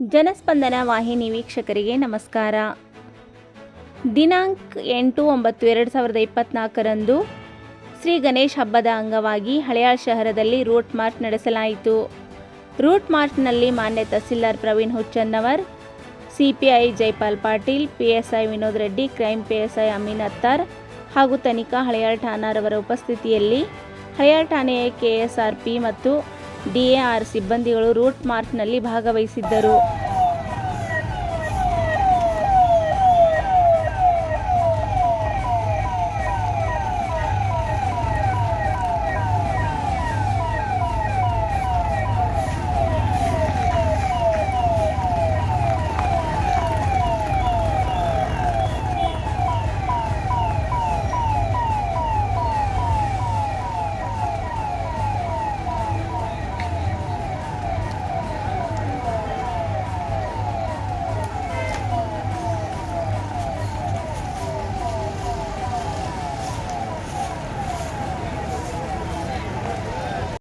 ಜನಸ್ಪಂದನ ವಾಹಿನಿ ವೀಕ್ಷಕರಿಗೆ ನಮಸ್ಕಾರ. ದಿನಾಂಕ ಎಂಟು ಒಂಬತ್ತು ಎರಡು ಸಾವಿರದ ಇಪ್ಪತ್ನಾಲ್ಕರಂದು ಶ್ರೀ ಗಣೇಶ್ ಹಬ್ಬದ ಅಂಗವಾಗಿ ಹಳೆಯಾಳ್ ಶಹರದಲ್ಲಿ ರೂಟ್ ಮಾರ್ಚ್ ನಡೆಸಲಾಯಿತು. ರೂಟ್ ಮಾರ್ಚ್ನಲ್ಲಿ ಮಾನ್ಯ tahsildar Praveen Huchchannavar, CPI Jaipal Patil PSI Vinod Reddy crime PSI Amin Attar ಹಾಗೂ ತನಿಖಾ ಹಳೆಯಾಳ್ ಠಾಣಾರವರ ಉಪಸ್ಥಿತಿಯಲ್ಲಿ ಹಳೆಯಾಳ್ ಠಾಣೆಯ ಕೆಎಸ್ಆರ್ಪಿ ಮತ್ತು ಡಿಎಆರ್ ಸಿಬ್ಬಂದಿಗಳು ರೂಟ್ ಮಾರ್ಚ್ನಲ್ಲಿ ಭಾಗವಹಿಸಿದ್ದರು.